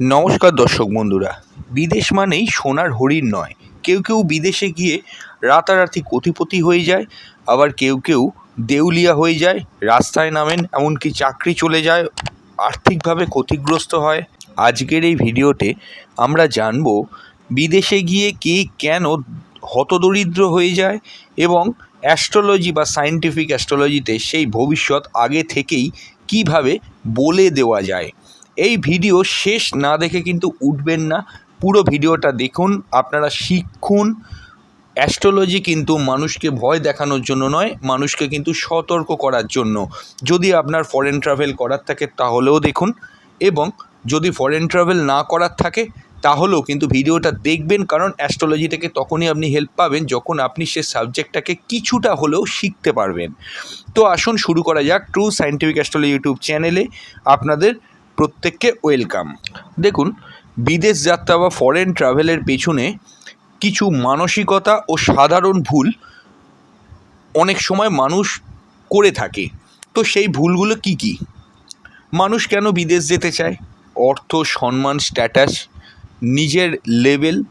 নমস্কার দর্শক বন্ধুরা, বিদেশ মানেই সোনার হরিণ নয়। কেউ কেউ বিদেশে গিয়ে রাতারাতি কোটিপতি হয়ে যায়, আবার কেউ কেউ দেউলিয়া হয়ে যায়, রাস্তায় নামেন, এমনকি চাকরি চলে যায়, আর্থিকভাবে ক্ষতিগ্রস্ত হয়। আজকের এই ভিডিওতে আমরা জানব, বিদেশে গিয়ে কে কেন হতদরিদ্র হয়ে যায় এবং অ্যাস্ট্রোলজি বা সায়েন্টিফিক অ্যাস্ট্রোলজিতে সেই ভবিষ্যৎ আগে থেকেই কীভাবে বলে দেওয়া যায়। এই ভিডিও শেষ না দেখে কিন্তু উঠবেন না। পুরো ভিডিওটা দেখুন, আপনারা শিখুন। অ্যাস্ট্রোলজি কিন্তু মানুষকে ভয় দেখানোর জন্য নয়, মানুষকে কিন্তু সতর্ক করার জন্য। যদি আপনার ফরেন ট্রাভেল করার থাকে তাহলেও দেখুন এবং যদি ফরেন ট্রাভেল না করার থাকে তাহলেও কিন্তু ভিডিওটা দেখবেন, কারণ অ্যাস্ট্রোলজি থেকে তখনই আপনি হেল্প পাবেন যখন আপনি সে সাবজেক্টটাকে কিছুটা হলেও শিখতে পারবেন। তো আসুন শুরু করা যাক ট্রু সায়েন্টিফিক অ্যাস্ট্রোলজি ইউটিউব চ্যানেলে আপনাদের প্রত্যেককে ওয়েলকাম দেখুন, বিদেশ যাত্রা বা ফরেন ট্রাভেলের পেছনে কিছু মানসিকতা ও সাধারণ ভুল অনেক সময় মানুষ করে থাকে। তো সেই ভুলগুলো কি কি? মানুষ কেন বিদেশ যেতে চায়? অর্থ, সম্মান স্ট্যাটাস নিজের লেভেল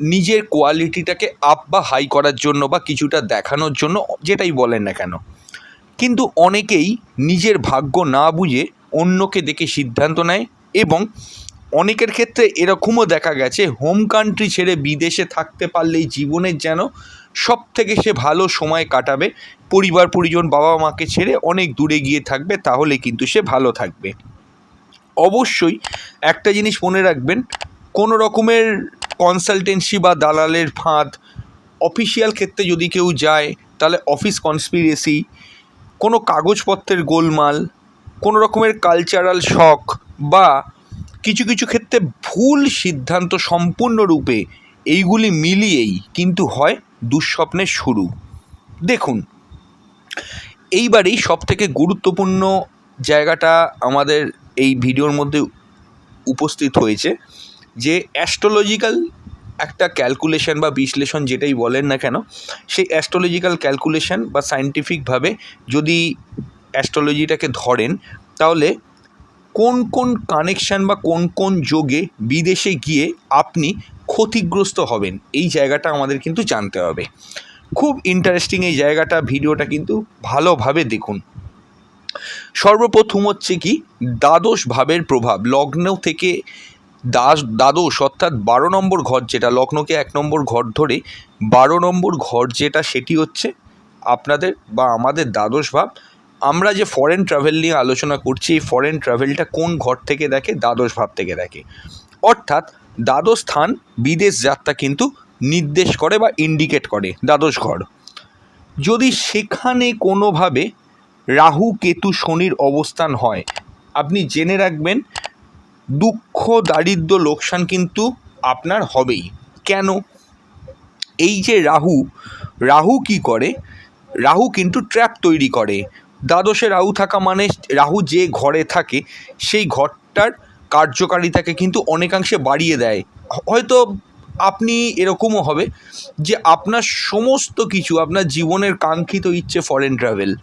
নিজের কোয়ালিটিটাকে আপ বা হাই করার জন্য বা কিছুটা দেখানোর জন্য, যেটাই বলেন না কেন। কিন্তু অনেকেই নিজের ভাগ্য না বুঝে অন্যকে দেখে সিদ্ধান্ত নেয় এবং অনেকের ক্ষেত্রে এরকমও দেখা গেছে হোম কান্ট্রি ছেড়ে বিদেশে থাকতে পারলেই জীবনের যেন সব থেকে সে ভালো সময় কাটাবে। পরিবার, পরিজন, বাবা মাকে ছেড়ে অনেক দূরে গিয়ে থাকবে, তাহলে কিন্তু সে ভালো থাকবে। অবশ্যই একটা জিনিস মনে রাখবেন, কোনো রকমের কনসালটেন্সি বা দালালের ফাঁদ অফিসিয়াল ক্ষেত্রে যদি কেউ যায়, তাহলে অফিস কনস্পিরেসি কোনো কাগজপত্রের গোলমাল কোনো রকমের কালচারাল শখ বা কিছু কিছু ক্ষেত্রে ভুল সিদ্ধান্ত সম্পূর্ণরূপে এইগুলি মিলিয়েই কিন্তু হয় দুঃস্বপ্নের শুরু। দেখুন, এইবারেই সবথেকে গুরুত্বপূর্ণ জায়গাটা আমাদের এই ভিডিওর মধ্যে উপস্থিত হয়েছে যে অ্যাস্ট্রোলজিক্যাল একটা ক্যালকুলেশন বা বিশ্লেষণ যেটাই বলেন না কেন, সেই অ্যাস্ট্রোলজিক্যাল ক্যালকুলেশন বা সায়েন্টিফিকভাবে যদি অ্যাস্ট্রোলজিটাকে ধরেন, তাহলে কোন কোন কানেকশান বা কোন কোন যোগে বিদেশে গিয়ে আপনি ক্ষতিগ্রস্ত হবেন, এই জায়গাটা আমাদের কিন্তু জানতে হবে। খুব ইন্টারেস্টিং এই জায়গাটা, ভিডিওটা কিন্তু ভালোভাবে দেখুন। সর্বপ্রথম হচ্ছে কি, দ্বাদশ ভাবের প্রভাব, লগ্ন থেকে দাস, দ্বাদশ অর্থাৎ বারো নম্বর ঘর যেটা, লগ্নকে এক নম্বর ঘর ধরে বারো নম্বর ঘর যেটা, সেটি হচ্ছে আপনাদের বা আমাদের দ্বাদশ ভাব। আমরা যে ফরেন ট্রাভেল নিয়ে আলোচনা করছি, এই ফরেন ট্রাভেলটা কোন ঘর থেকে দেখে, দ্বাদশ ভাব থেকে দেখে। অর্থাৎ দ্বাদশ স্থান বিদেশ যাত্রা কিন্তু নির্দেশ করে বা ইন্ডিকেট করে দ্বাদশ ঘর। যদি সেখানে কোনোভাবে রাহু, কেতু, শনির অবস্থান হয়, আপনি জেনে রাখবেন, দুঃখ, দারিদ্র, লোকসান কিন্তু আপনার হবেই। কেন? এই যে রাহু রাহু কি করে? রাহু কিন্তু ট্র্যাপ তৈরি করে। দ্বাদশে রাহু থাকা মানে রাহু যে ঘরে থাকে, সেই ঘরটার কার্যকারিতাকে কিন্তু অনেকাংশে বাড়িয়ে দেয়। হয়তো আপনি এরকমও হবে যে আপনার সমস্ত কিছু, আপনার জীবনের কাঙ্ক্ষিত ইচ্ছে ফরেন ট্রাভেল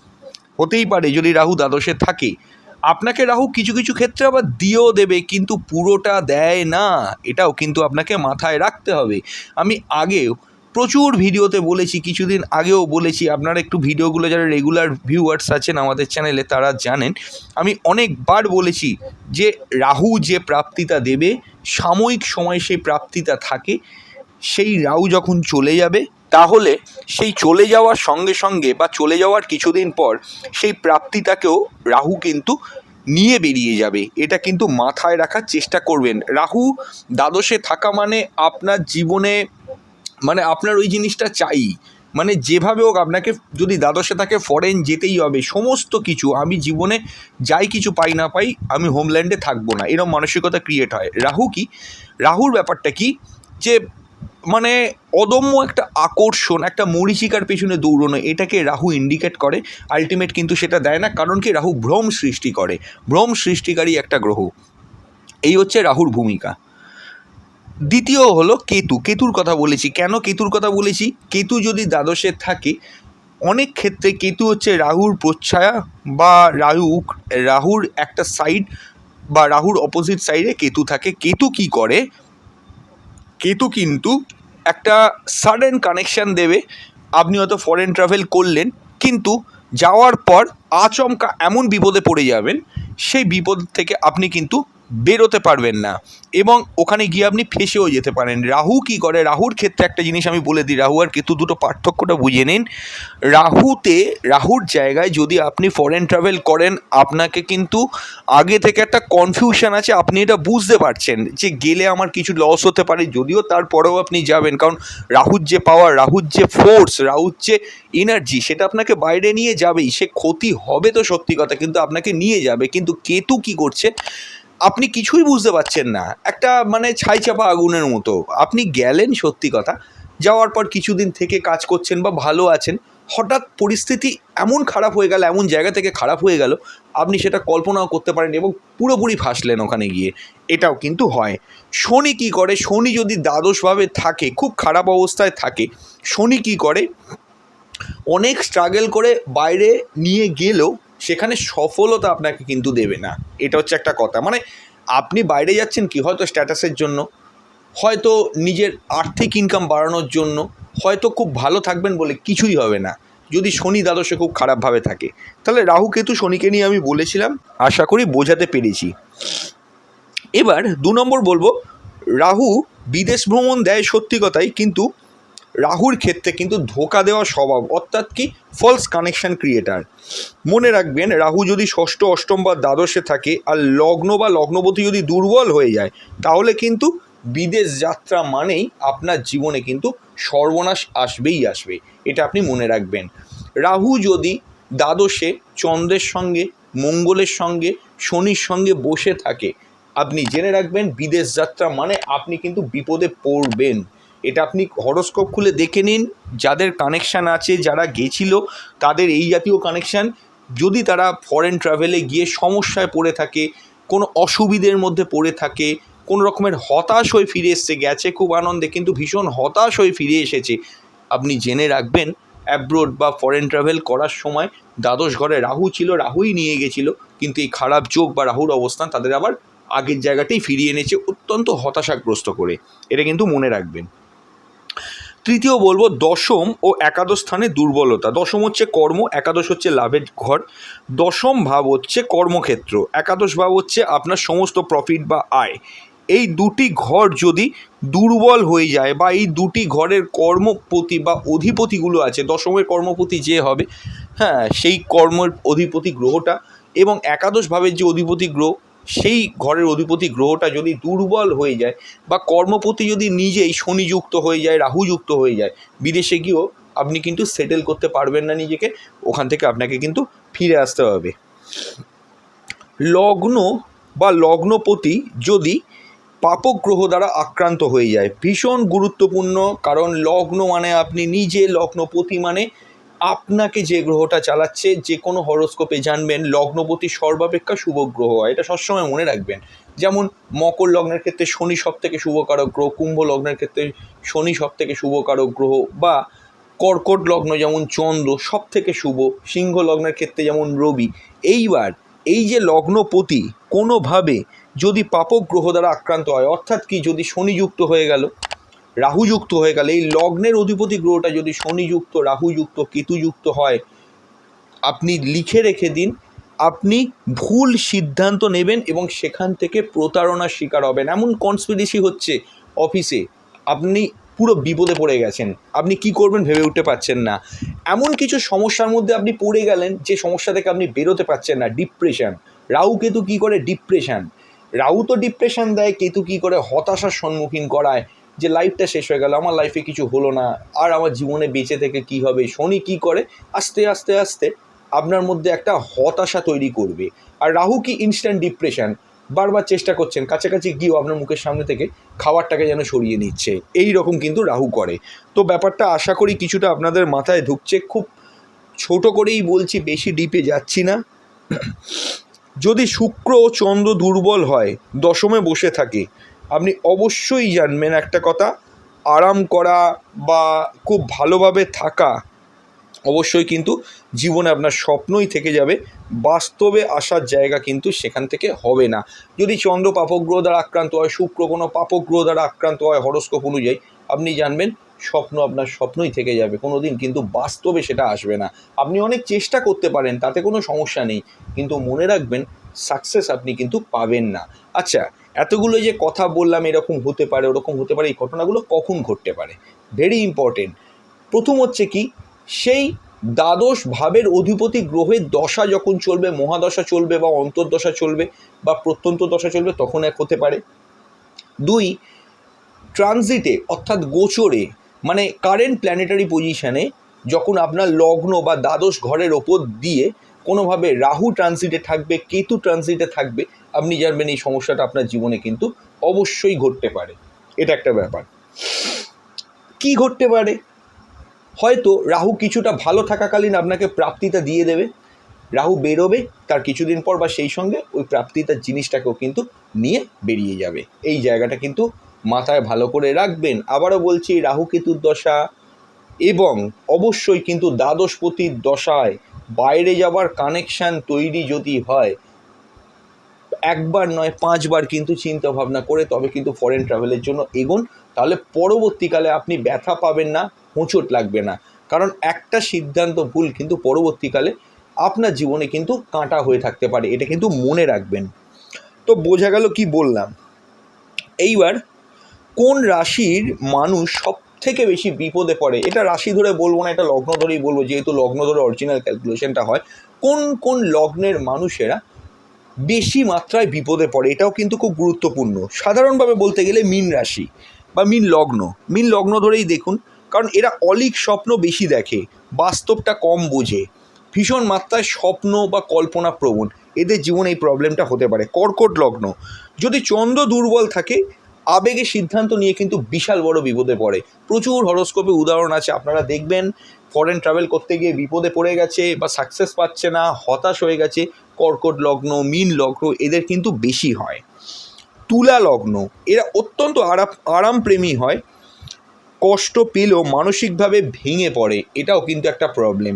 হতেই পারে যদি রাহু দ্বাদশে থাকে। আপনাকে রাহু কিছু কিছু ক্ষেত্রে আবার দিয়েও দেবে, কিন্তু পুরোটা দেয় না। এটাও কিন্তু আপনাকে মাথায় রাখতে হবে। আমি আগেও প্রচুর ভিডিওতে বলেছি, কিছুদিন আগেও বলেছি, আপনারা একটু ভিডিওগুলো যারা রেগুলার ভিউয়ার্স আছেন আমাদের চ্যানেলে তারা জানেন, আমি অনেকবার বলেছি যে রাহু যে প্রাপ্তিটা দেবে, সাময়িক সময় সেই প্রাপ্তিটা থাকে, সেই রাহু যখন চলে যাবে, তাহলে সেই চলে যাওয়ার সঙ্গে সঙ্গে বা চলে যাওয়ার কিছুদিন পর সেই প্রাপ্তিটাকেও রাহু কিন্তু নিয়ে বেরিয়ে যাবে। এটা কিন্তু মাথায় রাখার চেষ্টা করবেন। রাহু দ্বাদশে থাকা মানে আপনার জীবনে মানে আপনার ওই জিনিসটা চাই। মানে যেভাবে হোক আপনাকে যদি দ্বাদশে থাকে ফরেন যেতেই হবে, সমস্ত কিছু, আমি জীবনে যাই কিছু পাই না পাই, আমি হোমল্যান্ডে থাকব না। এরকম মানসিকতা ক্রিয়েট হয়। রাহু কি? রাহুর ব্যাপারটা কি? যে মানে অদম্য একটা আকর্ষণ, একটা মরিচিকার পেছনে দৌড়নো, এটাকে রাহু ইন্ডিকেট করে। আলটিমেট কিন্তু সেটা দেয় না, কারণ কি? রাহু ভ্রম সৃষ্টি করে। ভ্রম সৃষ্টিকারী একটা গ্রহ। এই হচ্ছে রাহুর ভূমিকা। দ্বিতীয় হলো কেতু। কেতুর কথা বলেছি। কেন কেতুর কথা বলেছি? কেতু যদি দ্বাদশে থাকে, অনেক ক্ষেত্রে কেতু হচ্ছে রাহুর প্রচ্ছায়া বা রাহু রাহুর একটা সাইড বা রাহুর অপোজিট সাইডে কেতু থাকে। কেতু কি করে? কেতু কিন্তু একটা সাডেন কানেকশান দেবে। আপনি হয়তো ফরেন ট্রাভেল করলেন, কিন্তু যাওয়ার পর আচমকা এমন বিপদে পড়ে যাবেন, সেই বিপদ থেকে আপনি কিন্তু বেরোতে পারবেন না। এবং ওখানে গিয়ে আপনি ফেসেও যেতে পারেন। রাহু কি করে? রাহুর ক্ষেত্রে একটা জিনিস আমি বলে দিই। রাহু আর কেতু দুটো পার্থক্যটা বুঝে নিন। রাহুতে, রাহুর জায়গায় যদি আপনি ফরেন ট্রাভেল করেন, আপনাকে কিন্তু আগে থেকে একটা কনফিউশন আছে। আপনি এটা বুঝতে পারছেন যে গেলে আমার কিছু লস হতে পারে, যদিও তারপরেও আপনি যাবেন। কারণ রাহুর যে পাওয়ার রাহুর যে ফোর্স রাহুর যে এনার্জি সেটা আপনাকে বাইরে নিয়ে যাবেই। সে ক্ষতি হবে তো সত্যি কথা, কিন্তু আপনাকে নিয়ে যাবে। কিন্তু কেতু কি করছে? আপনি কিছুই বুঝতে পারছেন না। একটা মানে ছাই চাপা আগুনের মতো। আপনি গেলেন সত্যি কথা, যাওয়ার পর কিছুদিন থেকে কাজ করছেন বা ভালো আছেন, হঠাৎ পরিস্থিতি এমন খারাপ হয়ে গেল, এমন জায়গা থেকে খারাপ হয়ে গেল, আপনি সেটা কল্পনাও করতে পারেন এবং পুরোপুরি ফাঁসলেন ওখানে গিয়ে। এটাও কিন্তু হয়। শনি কি করে? শনি যদি দ্বাদশভাবে থাকে, খুব খারাপ অবস্থায় থাকে, শনি কি করে? অনেক স্ট্রাগল করে বাইরে নিয়ে গেলেও সেখানে সফলতা আপনাকে কিন্তু দেবে না। এটা হচ্ছে একটা কথা। মানে আপনি বাইরে যাচ্ছেন কি? হয়তো স্ট্যাটাসের জন্য, হয়তো নিজের আর্থিক ইনকাম বাড়ানোর জন্য, হয়তো খুব ভালো থাকবেন বলে কিছুই হবে না। যদি শনি দ্বাদশে খুব খারাপভাবে থাকে। তাহলে রাহু কেতু শনিকে নিয়ে আমি বলেছিলাম, আশা করি বোঝাতে পেরেছি। এবার দু নম্বর বলব, রাহু বিদেশ ভ্রমণ দেয় সত্যি কথাই, কিন্তু রাহুর ক্ষেত্রে কিন্তু ধোকা দেওয়া স্বভাব, অর্থাৎ কি? ফলস কানেকশন ক্রিয়েটার মনে রাখবেন, রাহু যদি ষষ্ঠ, অষ্টম বা দ্বাদশে থাকে আর লগ্ন বা লগ্নপতি যদি দুর্বল হয়ে যায়, তাহলে কিন্তু বিদেশ যাত্রা মানেই আপনার জীবনে কিন্তু সর্বনাশ আসবেই আসবে। এটা আপনি মনে রাখবেন। রাহু যদি দ্বাদশে, চন্দ্রের সঙ্গে, মঙ্গলের সঙ্গে, শনির সঙ্গে বসে থাকে, আপনি জেনে রাখবেন, বিদেশ যাত্রা মানে আপনি কিন্তু বিপদে পড়বেন। এটা আপনি হরস্কোপ খুলে দেখে নিন, যাদের কানেকশান আছে, যারা গেছিল, তাদের এই জাতীয় কানেকশান যদি তারা ফরেন ট্রাভেলে গিয়ে সমস্যায় পড়ে থাকে, কোনো অসুবিধের মধ্যে পড়ে থাকে, কোনো রকমের হতাশ হয়ে ফিরে এসছে, গেছে খুব আনন্দে, কিন্তু ভীষণ হতাশ হয়ে ফিরে এসেছে, আপনি জেনে রাখবেন অ্যাব্রোড বা ফরেন ট্রাভেল করার সময় দ্বাদশ ঘরে রাহু ছিল, রাহুই নিয়ে গেছিল, কিন্তু এই খারাপ যোগ বা রাহুর অবস্থান তাদের আবার আগের জায়গাতেই ফিরিয়ে এনেছে, অত্যন্ত হতাশাগ্রস্ত করে। এটা কিন্তু মনে রাখবেন। তৃতীয় বলব দশম ও একাদশ স্থানে দুর্বলতা। দশম হচ্ছে কর্ম, একাদশ হচ্ছে লাভের ঘর। দশম ভাব হচ্ছে কর্মক্ষেত্র, একাদশ ভাব হচ্ছে আপনার সমস্ত প্রফিট বা আয়। এই দুটি ঘর যদি দুর্বল হয়ে যায় বা এই দুটি ঘরের কর্মপতি বা অধিপতিগুলো আছে, দশমের কর্মপতি যে হবে হ্যাঁ সেই কর্মের অধিপতি গ্রহটা এবং একাদশ ভাবের যে অধিপতি গ্রহ সেই ঘরের অধিপতি গ্রহটা যদি দুর্বল হয়ে যায় বা কর্মপতি যদি নিজেই শনিযুক্ত হয়ে যায়, রাহুযুক্ত হয়ে যায়, বিদেশে গিয়েও আপনি কিন্তু সেটেল করতে পারবেন না নিজেকে, ওখান থেকে আপনাকে কিন্তু ফিরে আসতে হবে। লগ্ন বা লগ্নপতি যদি পাপগ্রহ দ্বারা আক্রান্ত হয়ে যায়, ভীষণ গুরুত্বপূর্ণ, কারণ লগ্ন মানে আপনি নিজে, লগ্নপতি মানে আপনাকে যে গ্রহটা চালাচ্ছে, যে কোনো হরস্কোপে জানবেন লগ্নপতি সর্বাপেক্ষা শুভ গ্রহ হয়। এটা সবসময় মনে রাখবেন। যেমন মকর লগ্নের ক্ষেত্রে শনি সব থেকে শুভকারক গ্রহ, কুম্ভ লগ্নের ক্ষেত্রে শনি সব থেকে শুভকারক গ্রহ বা কর্কট লগ্ন যেমন চন্দ্র সব থেকে শুভ, সিংহ লগ্নের ক্ষেত্রে যেমন রবি। এইবার এই যে লগ্নপতি কোনোভাবে যদি পাপক গ্রহ দ্বারা আক্রান্ত হয়, অর্থাৎ কি যদি শনিযুক্ত হয়ে গেল রাহুযুক্ত হয়ে গেলে। এই লগ্নের অধিপতি গ্রহটা যদি শনিযুক্ত, রাহুযুক্ত, কেতুযুক্ত হয়, আপনি লিখে রেখে দিন, আপনি ভুল সিদ্ধান্ত নেবেন এবং সেখান থেকে প্রতারণার শিকার হবেন। এমন কনস্পিরেসি হচ্ছে অফিসে আপনি পুরো বিপদে পড়ে গেছেন। আপনি কি করবেন ভেবে উঠতে পারছেন না। এমন কিছু সমস্যার মধ্যে আপনি পড়ে গেলেন, যে সমস্যা থেকে আপনি বেরোতে পারছেন না। ডিপ্রেশন রাহু, কেতু কী করে? ডিপ্রেশন রাহু তো ডিপ্রেশন দেয়, কেতু কী করে হতাশার সম্মুখীন করায়? যে লাইফটা শেষ হয়ে গেল, আমার লাইফে কিছু হলো না, আর আমার জীবনে বেঁচে থেকে কি হবে, শনি কি করে, আস্তে আস্তে আস্তে আপনার মধ্যে একটা হতাশা তৈরি করবে। আর রাহু কি ইনস্ট্যান্ট ডিপ্রেশন বারবার চেষ্টা করছেন, কাছাকাছি গিয়েও আপনার মুখের সামনে থেকে খাবারটাকে যেন সরিয়ে নিচ্ছে। এই রকম কিন্তু রাহু করে। তো ব্যাপারটা আশা করি কিছুটা আপনাদের মাথায় ঢুকছে, খুব ছোট করেই বলছি, বেশি ডিপে যাচ্ছি না। যদি শুক্র ও চন্দ্র দুর্বল হয়, দশমে বসে থাকে আপনি অবশ্যই জানবেন একটা কথা, আরাম করা বা খুব ভালোভাবে থাকা অবশ্যই কিন্তু জীবনে আপনার স্বপ্নই থেকে যাবে, বাস্তবে আসার জায়গা কিন্তু সেখান থেকে হবে না। যদি চন্দ্র পাপগ্রহ দ্বারা আক্রান্ত হয়, শুক্র কোনো পাপগ্রহ দ্বারা আক্রান্ত হয় হরস্কোপ অনুযায়ী, আপনি জানবেন স্বপ্ন আপনার স্বপ্নই থেকে যাবে কোনো দিন কিন্তু বাস্তবে সেটা আসবে না। আপনি অনেক চেষ্টা করতে পারেন, তাতে কোনো সমস্যা নেই, কিন্তু মনে রাখবেন সাকসেস আপনি কিন্তু পাবেন না। আচ্ছা এতগুলো যে কথা বললাম এরকম হতে পারে, ওরকম হতে পারে, এই ঘটনাগুলো কখন ঘটতে পারে? ভেরি ইম্পর্টেন্ট প্রথম হচ্ছে কি, সেই দ্বাদশ ভাবের অধিপতি গ্রহের দশা যখন চলবে, মহাদশা চলবে বা অন্তর্দশা চলবে বা প্রত্যন্ত দশা চলবে, তখন এক হতে পারে। দুই ট্রানজিটে অর্থাৎ গোচরে মানে কারেন্ট প্ল্যানেটারি পজিশানে যখন আপনার লগ্ন বা দ্বাদশ ঘরের ওপর দিয়ে কোনোভাবে রাহু ট্রানজিটে থাকবে, কেতু ট্রানজিটে থাকবে আপনি জানবেন এই সমস্যাটা আপনার জীবনে কিন্তু অবশ্যই ঘটতে পারে। এটা একটা ব্যাপার। কি ঘটতে পারে? হয়তো রাহু কিছুটা ভালো থাকাকালীন আপনাকে প্রাপ্তিটা দিয়ে দেবে। রাহু বেরোবে, তার কিছুদিন পর বা সেই সঙ্গে ওই প্রাপ্তিতার জিনিসটাকেও কিন্তু নিয়ে বেরিয়ে যাবে। এই জায়গাটা কিন্তু মাথায় ভালো করে রাখবেন। আবারও বলছি, রাহু কেতুর দশা এবং অবশ্যই কিন্তু দ্বাদশপতির দশায় বাইরে যাবার কানেকশান তৈরি যদি হয় একবার নয়, পাঁচবার কিন্তু চিন্তা ভাবনা করে তবে কিন্তু ফরেন ট্রাভেলের জন্য এগোন। তাহলে পরবর্তীকালে আপনি ব্যথা পাবেন না, হোঁচট লাগবে না। কারণ একটা সিদ্ধান্ত ভুল কিন্তু পরবর্তীকালে আপনার জীবনে কিন্তু কাঁটা হয়ে থাকতে পারে, এটা কিন্তু মনে রাখবেন। তো বোঝা গেল কি বললাম। এইবার কোন রাশির মানুষ সব থেকে বেশি বিপদে পড়ে, এটা রাশি ধরে বলব না, এটা লগ্ন ধরেই বলব, যেহেতু লগ্ন ধরে অরিজিনাল ক্যালকুলেশনটা হয়, কোন কোন লগ্নের মানুষেরা বেশি মাত্রায় বিপদে পড়ে, এটাও কিন্তু খুব গুরুত্বপূর্ণ। সাধারণভাবে বলতে গেলে মীন রাশি বা মীন লগ্ন। মীন লগ্ন ধরেই দেখুন, কারণ এরা অলিক স্বপ্ন বেশি দেখে, বাস্তবটা কম বোঝে, ভীষণ মাত্রায় স্বপ্ন বা কল্পনা প্রবণ এদের জীবনে এই প্রবলেমটা হতে পারে। কর্কট লগ্ন, যদি চন্দ্র দুর্বল থাকে আবেগে সিদ্ধান্ত নিয়ে কিন্তু বিশাল বড় বিপদে পড়ে। প্রচুর হরস্কোপে উদাহরণ আছে, আপনারা দেখবেন ফরেন ট্রাভেল করতে গিয়ে বিপদে পড়ে গেছে বা সাকসেস পাচ্ছে না, হতাশ হয়ে গেছে কর্কট লগ্ন, মীন লগ্ন এদের কিন্তু বেশি হয়। তুলা লগ্ন, এরা অত্যন্ত আরাম, আরামপ্রেমী হয়। কষ্ট পেলেও মানসিকভাবে ভেঙে পড়ে, এটাও কিন্তু একটা প্রবলেম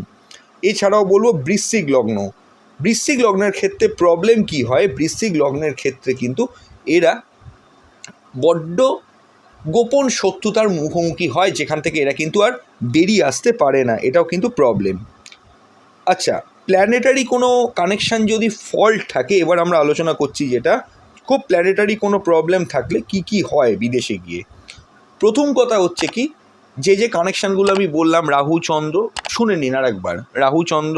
এছাড়াও বলব বৃশ্চিক লগ্ন। বৃশ্চিক লগ্নের ক্ষেত্রে প্রবলেম কি হয়? বৃশ্চিক লগ্নের ক্ষেত্রে কিন্তু এরা বড্ড গোপন শত্রুতার মুখোমুখি হয়, যেখান থেকে এরা কিন্তু আর বেরিয়ে আসতে পারে না, এটাও কিন্তু প্রবলেম আচ্ছা প্ল্যানেটারি কোনো কানেকশান যদি ফল্ট থাকে, এবার আমরা আলোচনা করছি যেটা, খুব প্ল্যানেটারি কোনো প্রবলেম থাকলে কি কি হয় বিদেশে গিয়ে? প্রথম কথা হচ্ছে কি, যে যে কানেকশানগুলো আমি বললাম, রাহু, চন্দ্র, শুনে নিন আর একবার রাহু, চন্দ্র,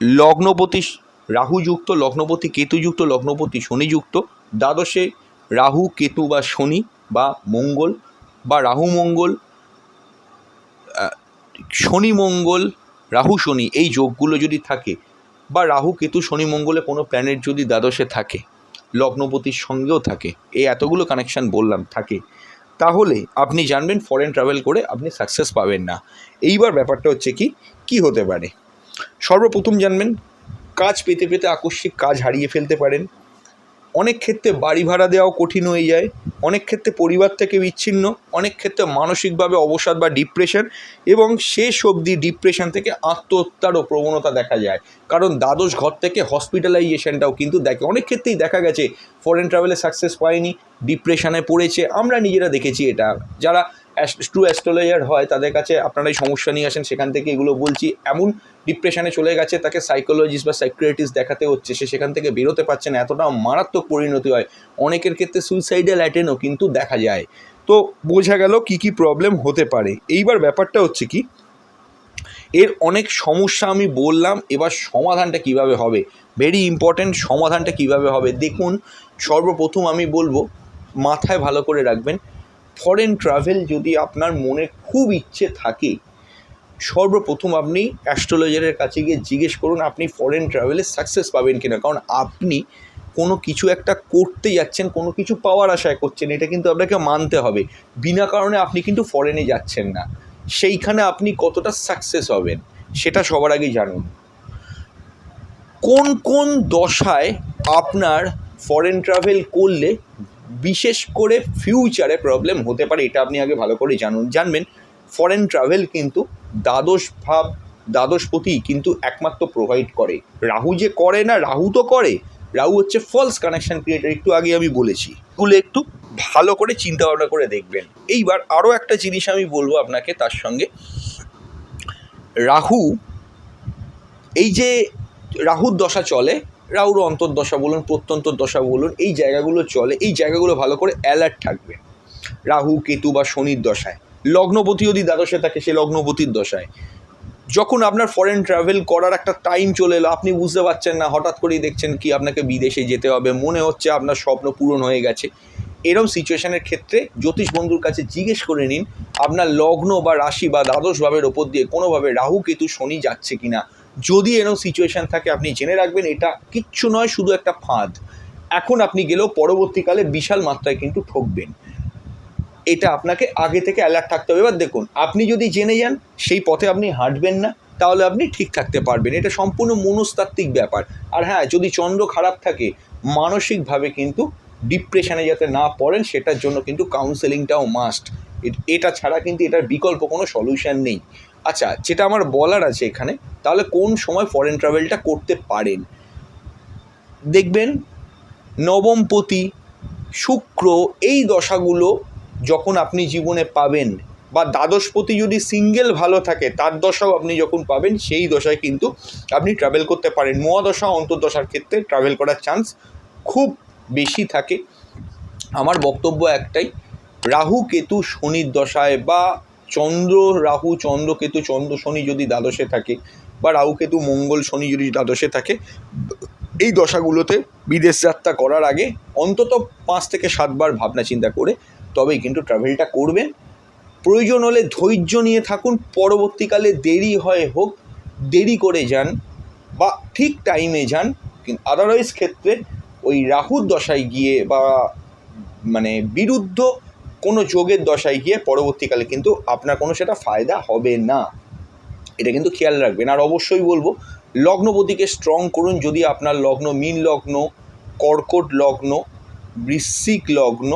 লগ্নপতি রাহুযুক্ত লগ্নপতি কেতুযুক্ত লগ্নপতি শনিযুক্ত দ্বাদশে রাহু, কেতু বা শনি বা মঙ্গল বা রাহু, মঙ্গল শনি, মঙ্গল রাহু, শনি, এই যোগগুলো যদি থাকে বা রাহু, কেতু, শনি, মঙ্গলে কোনো প্ল্যানেট যদি দ্বাদশে থাকে, লগ্নপতির সঙ্গেও থাকে, এই এতগুলো কানেকশান বললাম, থাকে, তাহলে আপনি জানবেন ফরেন ট্রাভেল করে আপনি সাকসেস পাবেন না। এইবার ব্যাপারটা হচ্ছে কি কি হতে পারে? সর্বপ্রথম জানবেন, কাজ পেতে পেতে আকস্মিক কাজ হারিয়ে ফেলতে পারেন অনেক ক্ষেত্রে বাড়ি ভাড়া দেওয়াও কঠিন হয়ে যায়। অনেক ক্ষেত্রে পরিবার থেকে বিচ্ছিন্ন, অনেক ক্ষেত্রে মানসিকভাবে অবসাদ বা ডিপ্রেশন এবং শেষ অবধি ডিপ্রেশন থেকে আত্মহত্যারও প্রবণতা দেখা যায়। কারণ দ্বাদশ ঘর থেকে হসপিটালাইজেশনটাও কিন্তু দেখে। অনেক ক্ষেত্রেই দেখা গেছে ফরেন ট্রাভেলে সাকসেস পায়নি ডিপ্রেশনে পড়েছে। আমরা নিজেরা দেখেছি এটা। যারা ট্রু অ্যাস্ট্রোলজার হয়, তাদের কাছে আপনারা এই সমস্যা নিয়ে আসেন, সেখান থেকে এগুলো বলছি। এমন ডিপ্রেশনে চলে গেছে, তাকে সাইকোলজিস্ট বা সাইক্রিয়াটিস্ট দেখাতে হচ্ছে, সে সেখান থেকে বেরোতে পারছে না, এতটা মারাত্মক পরিণতি হয়। অনেকের ক্ষেত্রে সুইসাইডাল অ্যাটেনও কিন্তু দেখা যায়। তো বোঝা গেল কি কি প্রবলেম হতে পারে। এইবার ব্যাপারটা হচ্ছে কি, এর অনেক সমস্যা আমি বললাম, এবার সমাধানটা কীভাবে হবে? ভেরি ইম্পর্ট্যান্ট সমাধানটা কীভাবে হবে? দেখুন, সর্বপ্রথম আমি বলব, মাথায় ভালো করে রাখবেন ফরেন ট্রাভেল যদি আপনার মনে খুব ইচ্ছে থাকে, সর্বপ্রথম আপনি অ্যাস্ট্রোলজারের কাছে গিয়ে জিজ্ঞেস করুন আপনি ফরেন ট্রাভেলে সাকসেস পাবেন কিনা। কারণ আপনি কোনো কিছু একটা করতে যাচ্ছেন, কোনো কিছু পাওয়ার আশায় করছেন, এটা কিন্তু আপনাকে মানতে হবে। বিনা কারণে আপনি কিন্তু ফরেনে যাচ্ছেন না। সেইখানে আপনি কতটা সাকসেস হবেন, সেটা সবার আগে জানুন। কোন কোন দশায় আপনার ফরেন ট্রাভেল করলে বিশেষ করে ফিউচারে প্রবলেম হতে পারে, এটা আপনি আগে ভালো করে জানুন, জানবেন ফরেন ট্রাভেল কিন্তু দ্বাদশ ভাব দ্বাদশপতি কিন্তু একমাত্র প্রোভাইড করে। রাহু যে করে না, রাহু তো করে। রাহু হচ্ছে ফলস কানেকশন ক্রিয়েটার একটু আগে আমি বলেছি। এগুলো একটু ভালো করে চিন্তা ভাবনা করে দেখবেন। এইবার আরও একটা জিনিস আমি বলব আপনাকে তার সঙ্গে। রাহু, এই যে রাহুর দশা চলে রাহুর অন্তর্দশা বলুন প্রত্যন্তর দশা বলুন, এই জায়গাগুলো চলে, এই জায়গাগুলো ভালো করে অ্যালার্ট থাকবে। রাহু, কেতু বা শনির দশায়। লগ্নপতি যদি দ্বাদশে থাকে, সে লগ্নপতির দশায়। যখন আপনার ফরেন ট্রাভেল করার একটা টাইম চলে এলো, আপনি বুঝতে পারছেন না, হঠাৎ করেই দেখছেন কি আপনাকে বিদেশে যেতে হবে, মনে হচ্ছে আপনার স্বপ্ন পূরণ হয়ে গেছে। এরম সিচুয়েশানের ক্ষেত্রে জ্যোতিষ বন্ধুর কাছে জিজ্ঞেস করে নিন, আপনার লগ্ন বা রাশি বা দ্বাদশ ভাবের ওপর দিয়ে কোনোভাবে রাহু, কেতু, শনি যাচ্ছে কিনা। যদি এরকম সিচুয়েশন থাকে, আপনি জেনে রাখবেন, এটা কিচ্ছু নয়, শুধু একটা ফাঁদ। এখন আপনি গেলেও পরবর্তীকালে বিশাল মাত্রায় কিন্তু ঠকবেন। এটা আপনাকে আগে থেকে অ্যালার্ট থাকতে হবে। এবার দেখুন, আপনি যদি জেনে যান, সেই পথে আপনি হাঁটবেন না, তাহলে আপনি ঠিক থাকতে পারবেন। এটা সম্পূর্ণ মনস্তাত্ত্বিক ব্যাপার। আর হ্যাঁ যদি চন্দ্র খারাপ থাকে, মানসিকভাবে কিন্তু ডিপ্রেশনে যাতে না পড়েন, সেটার জন্য কিন্তু কাউন্সেলিংটাও মাস্ট এটা ছাড়া কিন্তু এটার বিকল্প কোনো সলিউশন নেই। আচ্ছা যেটা আমার বলার আছে এখানে, তাহলে কোন সময় ফরেন ট্রাভেলটা করতে পারেন? দেখবেন নবমপতি শুক্র, এই দশাগুলো যখন আপনি জীবনে পাবেন, বা দ্বাদশপতি যদি সিঙ্গেল ভালো থাকে, তার দশাও আপনি যখন পাবেন, সেই দশায় কিন্তু আপনি ট্রাভেল করতে পারেন। মহাদশা, অন্তর্দশার ক্ষেত্রে ট্রাভেল করার চান্স খুব বেশি থাকে। আমার বক্তব্য একটাই, রাহু, কেতু, শনির দশায় বা চন্দ্র, রাহু, চন্দ্র কেতু, চন্দ্র শনি যদি দ্বাদশে থাকে বা রাহু কেতু, মঙ্গল, শনি যদি দ্বাদশে থাকে, এই দশাগুলোতে বিদেশ যাত্রা করার আগে অন্তত পাঁচ থেকে সাতবার ভাবনা চিন্তা করে তবেই কিন্তু ট্রাভেলটা করবেন। প্রয়োজন হলে ধৈর্য নিয়ে থাকুন, পরবর্তীকালে দেরি হয় হোক, দেরি করে যান বা ঠিক টাইমে যান, কিন্তু আদারওয়াইজ ক্ষেত্রে ওই রাহুর দশায় গিয়ে বা মানে বিরুদ্ধ কোনো যোগের দশায় গিয়ে পরবর্তীকালে কিন্তু আপনার কোনো সেটা ফায়দা হবে না। এটা কিন্তু খেয়াল রাখবেন। আর অবশ্যই বলব লগ্নপতিকে স্ট্রং করুন যদি আপনার লগ্ন মীন লগ্ন, কর্কট লগ্ন, বৃশ্চিক লগ্ন,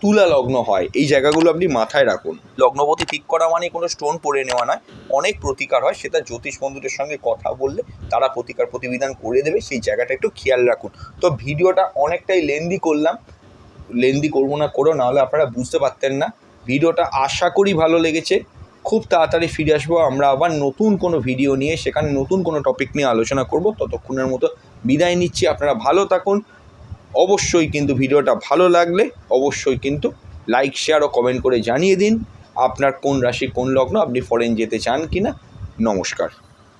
তুলা লগ্ন হয়, এই জায়গাগুলো আপনি মাথায় রাখুন। লগ্নপতি ঠিক করা মানে কোনো স্টোন পরে নেওয়া নয়। অনেক প্রতিকার হয়, সেটা জ্যোতিষ বন্ধুদের সঙ্গে কথা বললে তারা প্রতিকার প্রতিবিধান করে দেবে, সেই জায়গাটা একটু খেয়াল রাখুন। তো ভিডিওটা অনেকটাই লেন্দি করলাম। লেন্দি করব না, করো, নাহলে আপনারা বুঝতে পারতেন না। ভিডিওটা আশা করি ভালো লেগেছে। খুব তাড়াতাড়ি ফিরে আসব, আমরা আবার নতুন কোনো ভিডিও নিয়ে, সেখানে নতুন কোনো টপিক নিয়ে আলোচনা করব। ততক্ষণের মতো বিদায় নিচ্ছি, আপনারা ভালো থাকুন। অবশ্যই কিন্তু ভিডিওটা ভালো লাগলে অবশ্যই কিন্তু লাইক শেয়ার ও কমেন্ট করে জানিয়ে দিন, আপনার কোন রাশি কোন লগ্ন, আপনি ফরেন যেতে চান কি না নমস্কার।